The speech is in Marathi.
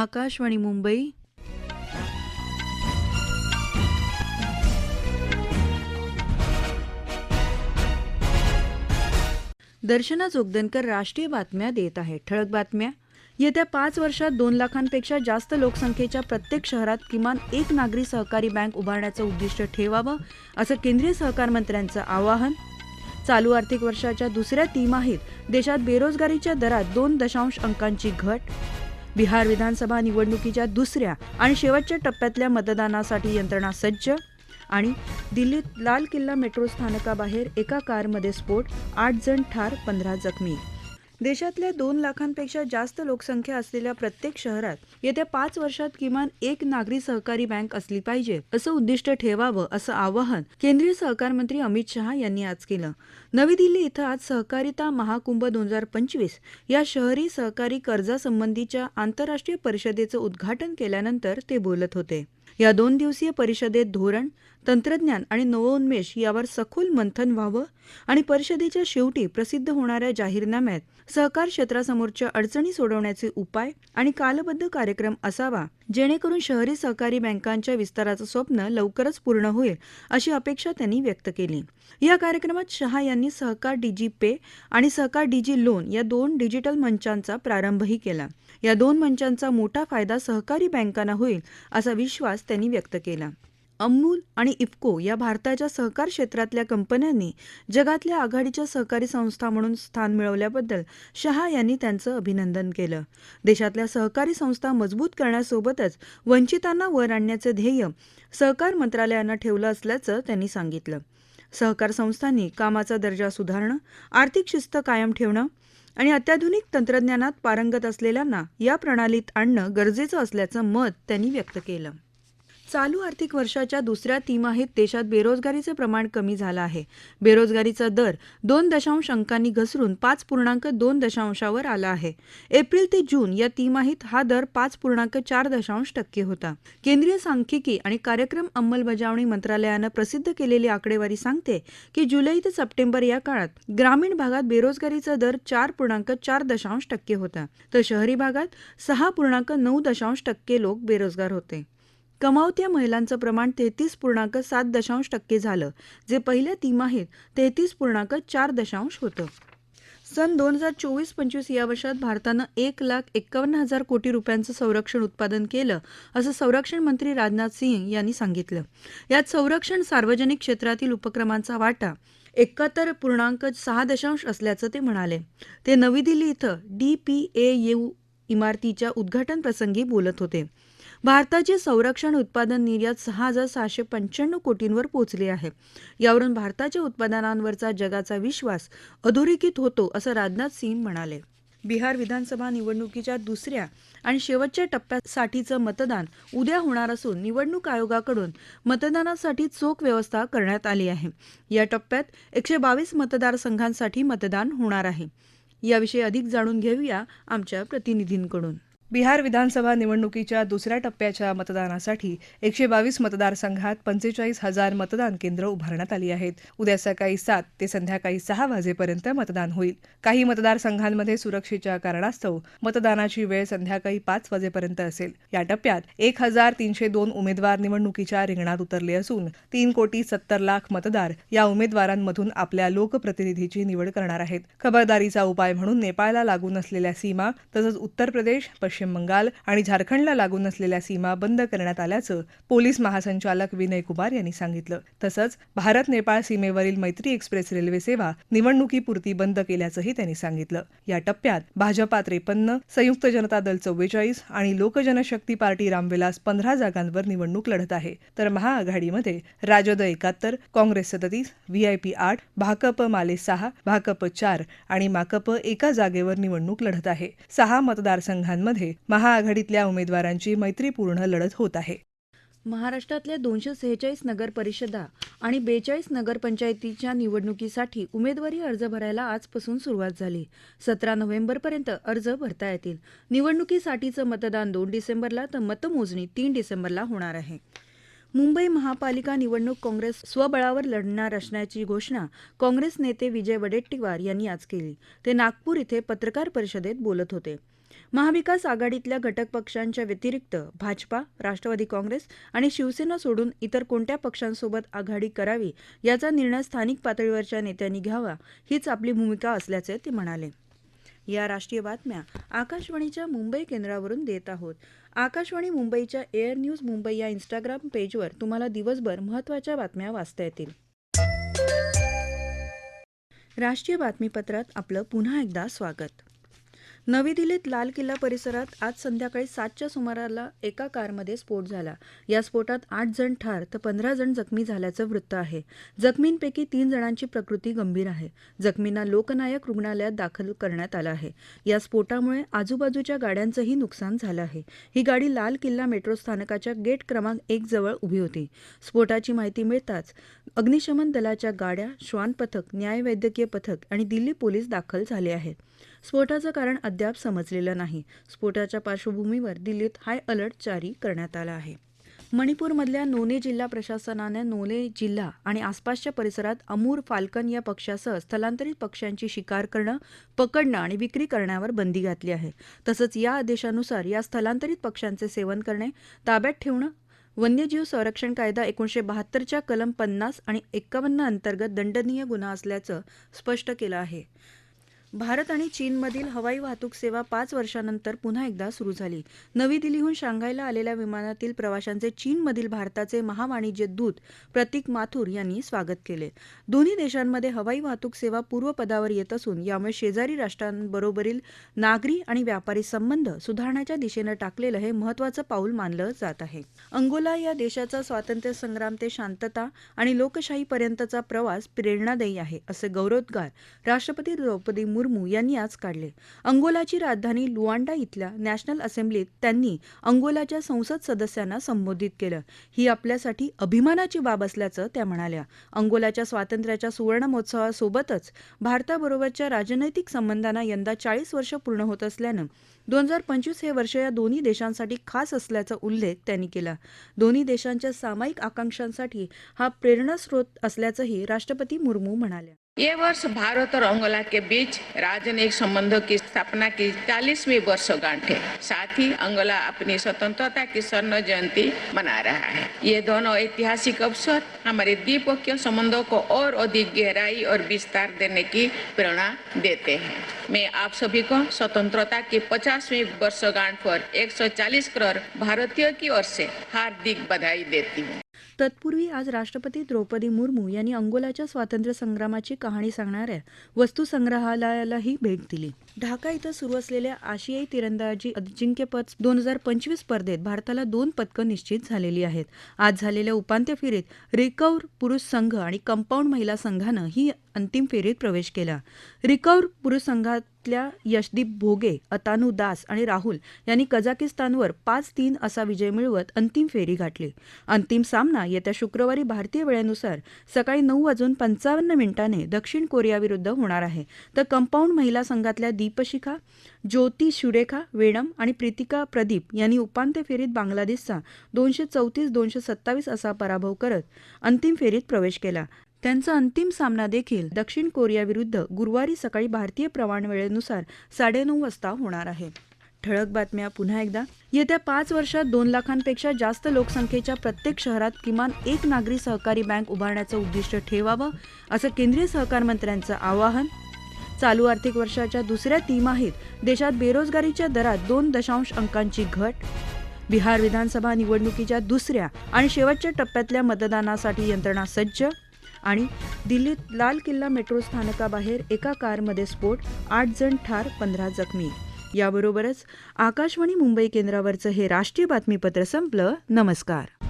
आकाशवाणी मुंबई. दर्शना जोगदनकर राष्ट्रीय बातम्या देत आहे ठळक बातम्या. येत्या पाच वर्षात दोन लाखांपेक्षा जास्त लोकसंख्येच्या प्रत्येक शहरात किमान एक नागरी सहकारी बँक उभारण्याचं उद्दिष्ट ठेवावं असं केंद्रीय सहकार मंत्र्यांचं आवाहन. चालू आर्थिक वर्षाच्या दुसऱ्या तिमाहीत देशात बेरोजगारीच्या दरात दोन दशांश अंकांची घट. बिहार विधानसभा निवडणुकीच्या दुसऱ्या आणि शेवटच्या टप्प्यातल्या मतदानासाठी यंत्रणा सज्ज आणि दिल्लीत लाल किल्ला मेट्रो स्थानकाबाहेर एका कारमध्ये स्फोट आठ जण ठार पंधरा जखमी. देशातल्या दोन लाखांपेक्षा जास्त लोकसंख्या असलेल्या प्रत्येक शहरात येत्या पाच वर्षात किमान एक नागरी सहकारी बँक असली पाहिजे असं उद्दिष्ट ठेवावं असं आवाहन केंद्रीय सहकार मंत्री अमित शहा यांनी आज केलं. नवी दिल्ली इथं आज सहकारिता महाकुंभ दोन हजार पंचवीस या शहरी सहकारी कर्जासंबंधीच्या आंतरराष्ट्रीय परिषदेचं उद्घाटन केल्यानंतर ते बोलत होते. या दोन दिवसीय परिषदेत धोरण तंत्रज्ञान आणि नवोन्मेष यावर सखोल मंथन व्हावं आणि परिषदेच्या शेवटी प्रसिद्ध होणाऱ्या जाहीरनाम्यात सहकार क्षेत्रासमोरच्या अडचणी सोडवण्याचे उपाय आणि कालबद्ध कार्यक्रम असावा जेणेकरून शहरी सहकारी बँकांच्या विस्ताराचं स्वप्न लवकरच पूर्ण होईल अशी अपेक्षा त्यांनी व्यक्त केली. या कार्यक्रमात शहा यांनी सहकार डीजी पे आणि सहकार डीजी लोन या दोन डिजिटल मंचांचा प्रारंभही केला. या दोन मंचांचा मोठा फायदा सहकारी बँकांना होईल असा विश्वास त्यांनी व्यक्त केला. अमूल आणि इफको या भारताच्या सहकार क्षेत्रातल्या कंपन्यांनी जगातल्या आघाडीच्या सहकारी संस्था म्हणून स्थान मिळवल्याबद्दल शहा यांनी त्यांचं अभिनंदन केलं. देशातल्या सहकारी संस्था मजबूत करण्यासोबतच वंचितांना वर आणण्याचं ध्येय सहकार मंत्रालयानं ठेवलं असल्याचं त्यांनी सांगितलं. सहकार संस्थांनी कामाचा दर्जा सुधारणं आर्थिक शिस्त कायम ठेवणं आणि अत्याधुनिक तंत्रज्ञानात पारंगत असलेल्यांना या प्रणालीत आणणं गरजेचं असल्याचं मत त्यांनी व्यक्त केलं. चालू आर्थिक वर्षाच्या दुसऱ्या तिमाहीत देशात बेरोजगारीचं प्रमाण कमी झालं आहे. बेरोजगारीचा दर दोन दशांश अंकांनी घसरून पाच पूर्णांक दोन दशांशावर आला आहे. एप्रिल ते जून या तिमाहीत हा दर पाच पूर्णांक चार दशांश टक्के होता. केंद्रीय सांख्यिकी आणि कार्यक्रम अंमलबजावणी मंत्रालयानं प्रसिद्ध केलेली आकडेवारी सांगते की जुलै ते सप्टेंबर या काळात ग्रामीण भागात बेरोजगारीचा दर चार पूर्णांक चार दशांश टक्के होता. तर शहरी भागात सहा पूर्णांक नऊ दशांश टक्के लोक बेरोजगार होते. कमावत्या महिलांचं प्रमाण तेहतीस पूर्णांक सात दशांश टक्के झालं. जे पहिल्या तिमाहीत तेहतीस पूर्णांक चार दशांश होतं. सन दोन हजार चोवीस पंचवीस या वर्षात भारतानं एक लाख एक्कावन्न हजार कोटी रुपयांचं संरक्षण उत्पादन केलं असं संरक्षण मंत्री राजनाथ सिंह यांनी सांगितलं. यात संरक्षण सार्वजनिक क्षेत्रातील उपक्रमांचा वाटा एकाहत्तर पूर्णांक सहा दशांश असल्याचं ते म्हणाले. ते नवी दिल्ली इथं डी पी ए यू इमारतीच्या उद्घाटन प्रसंगी बोलत होते. भारताचे संरक्षण उत्पादन निर्यात सहा हजार सहाशे पंच्याण्णव कोटींवर पोहोचले आहे. यावरून भारताच्या उत्पादनांवरचा जगाचा विश्वास अधोरेखित होतो असं राजनाथ सिंह म्हणाले. बिहार विधानसभा निवडणुकीच्या दुसऱ्या आणि शेवटच्या टप्प्यासाठीचं मतदान उद्या होणार असून निवडणूक आयोगाकडून मतदानासाठी चोख व्यवस्था करण्यात आली आहे. या टप्प्यात एकशे बावीस मतदारसंघांसाठी मतदान होणार आहे. याविषयी अधिक जाणून घेऊया आमच्या प्रतिनिधींकडून. बिहार विधानसभा निवडणुकीच्या दुसऱ्या टप्प्याच्या मतदानासाठी एकशे बावीस मतदारसंघात पंचेचाळीस हजार मतदान केंद्र उभारण्यात आली आहेत. उद्या सकाळी सात ते संध्याकाळी सहा वाजेपर्यंत मतदान होईल. काही मतदारसंघांमध्ये सुरक्षेच्या कारणास्तव मतदानाची वेळ संध्याकाळी पाच वाजेपर्यंत असेल. या टप्प्यात एक हजार तीनशे दोन उमेदवार निवडणुकीच्या रिंगणात उतरले असून तीन कोटी सत्तर लाख मतदार या उमेदवारांमधून आपल्या लोकप्रतिनिधीची निवड करणार आहेत. खबरदारीचा उपाय म्हणून नेपाळला लागून असलेल्या सीमा तसंच उत्तर प्रदेश पश्चिम पश्चिम बंगाल आणि झारखंडला लागून असलेल्या सीमा बंद करण्यात आल्याचं पोलीस महासंचालक विनय कुमार यांनी सांगितलं. तसंच भारत नेपाळ सीमेवरील मैत्री एक्सप्रेस रेल्वे सेवा निवडणुकीपुरती बंद केल्याचंही त्यांनी सांगितलं. या टप्प्यात भाजपा त्रेपन्न संयुक्त जनता दल चव्वेचाळीस आणि लोकजनशक्ती पार्टी रामविलास पंधरा जागांवर निवडणूक लढत आहे. तर महाआघाडीमध्ये राजद एकाहत्तर काँग्रेस सदतीस व्हीआयपी आठ भाकप माले सहा भाकप चार आणि माकप एका जागेवर निवडणूक लढत आहे. सहा मतदारसंघांमध्ये महाआघाडीतल्या उमेदवारांची मैत्रीपूर्ण लढत होत आहे. महाराष्ट्रातल्या दोनशे सेहेचाळीस नगर परिषदा आणि बेचाळीस नगरपंचायतीच्या निवडणुकीसाठी उमेदवारी अर्ज भरायला आजपासून सुरुवात झाली. सतरा नोव्हेंबरपर्यंत अर्ज भरता येतील. निवडणुकीसाठीचं मतदान दोन डिसेंबरला तर मतमोजणी तीन डिसेंबरला होणार आहे. मुंबई महापालिका निवडणूक काँग्रेस स्वबळावर लढणार असण्याची घोषणा काँग्रेस नेते विजय वडेट्टीवार यांनी आज केली. ते नागपूर इथे पत्रकार परिषदेत बोलत होते. महाविकास आघाडीतल्या घटक पक्षांच्या व्यतिरिक्त भाजपा राष्ट्रवादी काँग्रेस आणि शिवसेना सोडून इतर कोणत्या पक्षांसोबत आघाडी करावी याचा निर्णय स्थानिक पातळीवरच्या नेत्यांनी घ्यावा हीच आपली भूमिका असल्याचे ते म्हणाले. या राष्ट्रीय बातम्या आकाशवाणीच्या मुंबई केंद्रावरून देत आहोत. आकाशवाणी मुंबईच्या एअर न्यूज मुंबई या इंस्टाग्राम पेजवर तुम्हाला दिवसभर महत्त्वाच्या बातम्या वाचता येतील. राष्ट्रीय बातमीपत्रात आपलं पुन्हा एकदा स्वागत. नवी दिल्लीत लाल किल्ला परिसरात आज संध्याकाळी सातच्या सुमाराला एका कारमध्ये स्फोट झाला. या स्फोटात आठ जण ठार तर पंधरा जण जखमी झाल्याचं वृत्त आहे. जखमींपैकी तीन जणांची प्रकृती गंभीर आहे. जखमींना लोकनायक रुग्णालयात दाखल करण्यात आलं आहे. या स्फोटामुळे आजूबाजूच्या गाड्यांचंही नुकसान झालं आहे. ही गाडी लाल किल्ला मेट्रो स्थानकाच्या गेट क्रमांक एक जवळ उभी होती. स्फोटाची माहिती मिळताच अग्निशमन दलाच्या गाड्या श्वान पथक न्यायवैद्यकीय पथक आणि दिल्ली पोलीस दाखल झाले आहेत. स्फोटाचं कारण अद्याप समजलेलं नाही. स्फोटाच्या पार्श्वभूमीवर दिल्लीत हाय अलर्ट जारी करण्यात आला आहे. मणिपूरमधल्या नोने जिल्हा प्रशासनाने नोने जिल्हा आणि आसपासच्या परिसरात अमूर फाल्कन या पक्ष्यासह स्थलांतरित पक्ष्यांची शिकार करणं पकडणं आणि विक्री करण्यावर बंदी घातली आहे. तसंच या आदेशानुसार या स्थलांतरित पक्ष्यांचे सेवन करणे ताब्यात ठेवणं वन्यजीव संरक्षण कायदा एकोणीशे बहात्तरच्या कलम पन्नास आणि एक्कावन्न अंतर्गत दंडनीय गुन्हा असल्याचं स्पष्ट केलं आहे. भारत आणि चीनमधील हवाई वाहतूक सेवा पाच वर्षांनंतर पुन्हा एकदा सुरू झाली. नवी दिल्लीहून शांघायला आलेल्या विमानातील प्रवाशांचे चीनमधील भारताचे महावाणिज्य दूत प्रतीक माथुर यांनी स्वागत केले. दोन्ही देशांमध्ये हवाई वाहतूक सेवा पूर्वपदावर येत असून यामुळे शेजारी राष्ट्रांबरोबरील नागरी आणि व्यापारी संबंध सुधारण्याच्या दिशेनं टाकलेलं हे महत्वाचं पाऊल मानलं जात आहे. अंगोला या देशाचा स्वातंत्र्य संग्राम ते शांतता आणि लोकशाहीपर्यंतचा प्रवास प्रेरणादायी आहे असे गौरवोद्गार राष्ट्रपती द्रौपदी मुर्मू यांनी आज काढले. अंगोलाची राजधानी लुआंडा इथल्या नॅशनल असेंब्लीत त्यांनी अंगोलाच्या संसद सदस्यांना संबोधित केलं. ही आपल्यासाठी अभिमानाची बाब असल्याचं त्या म्हणाल्या. अंगोलाच्या स्वातंत्र्याच्या सुवर्ण महोत्सवासोबतच भारताबरोबरच्या राजनैतिक संबंधांना यंदा चाळीस वर्ष पूर्ण होत असल्यानं दोन हजार पंचवीस हे वर्ष या दोन्ही देशांसाठी खास असल्याचा उल्लेख त्यांनी केला. दोन्ही देशांच्या सामायिक आकांक्षांसाठी हा प्रेरणास्रोत असल्याचंही राष्ट्रपती मुर्मू म्हणाल्या. ये वर्ष भारत और अंगोला के बीच राजनयिक संबंधों की स्थापना की चालीसवीं वर्षगांठ है। साथ ही अंगोला अपनी स्वतंत्रता की स्वर्ण जयंती मना रहा है। ये दोनों ऐतिहासिक अवसर हमारे द्विपक्षीय संबंधों को और अधिक गहराई और विस्तार देने की प्रेरणा देते हैं। मैं आप सभी को स्वतंत्रता की पचासवीं वर्षगांठ पर 140 करोड़ भारतीयों की ओर से हार्दिक बधाई देती हूँ। तत्पूर्वी आज राष्ट्रपती द्रौपदी मुर्मू यांनी अंगोलाच्या स्वातंत्र्यसंग्रामाची कहाणी सांगणाऱ्या वस्तू संग्रहालयालाही भेट दिली. ढाका इथं सुरू असलेल्या आशियाई तिरंदाजी अजिंक्यपद दोन हजार पंचवीस स्पर्धेत भारताला दोन पदकं निश्चित झालेली आहेत. आज झालेल्या उपांत्य फेरीत रिकव्ह पुरुष संघ आणि कंपाऊंड महिला संघानं ही अंतिम फेरीत प्रवेश केला. रिकव्ह पुरुष संघात संघातल्या यशदीप भोगे अतानु दास आणि राहुल यांनी कझाकिस्तानवर पाच तीन असा विजय मिळवत अंतिम फेरी गाठली. अंतिम सामना येत्या शुक्रवारी भारतीय वेळेनुसार सकाळी नऊ वाजून पंचावन्न मिनिटांनी दक्षिण कोरियाविरुद्ध होणार आहे. तर कंपाऊंड महिला संघातल्या दीपशिखा ज्योती शुरेखा वेणम आणि प्रीतिका प्रदीप यांनी उपांत्य फेरीत बांगलादेशचा दोनशे चौतीस दोनशे सत्तावीस असा पराभव करत अंतिम फेरीत प्रवेश केला. त्यांचा अंतिम सामना देखील दक्षिण कोरियाविरुद्ध गुरुवारी सकाळी भारतीय प्रमाण वेळेनुसार साडेनऊ वाजता होणार आहे. ठळक बातम्या पुन्हा एकदा. येत्या पाच वर्षात दोन लाखांपेक्षा जास्त लोकसंख्येच्या प्रत्येक शहरात किमान एक नागरी सहकारी बँक उभारण्याचं उद्दिष्ट ठेवावं असं केंद्रीय सहकार मंत्र्यांचं आवाहन. चालू आर्थिक वर्षाच्या दुसऱ्या तिमाहीत देशात बेरोजगारीच्या दरात दोन दशांश अंकांची घट. बिहार विधानसभा निवडणुकीच्या दुसऱ्या आणि शेवटच्या टप्प्यातल्या मतदानासाठी यंत्रणा सज्ज. आणि दिल्लीत लाल किल्ला मेट्रो स्थानकाबाहेर एका कारमध्ये स्फोट आठ जण ठार पंधरा जखमी. याबरोबरच आकाशवाणी मुंबई केंद्रावरचं हे राष्ट्रीय बातमीपत्र संपलं. नमस्कार.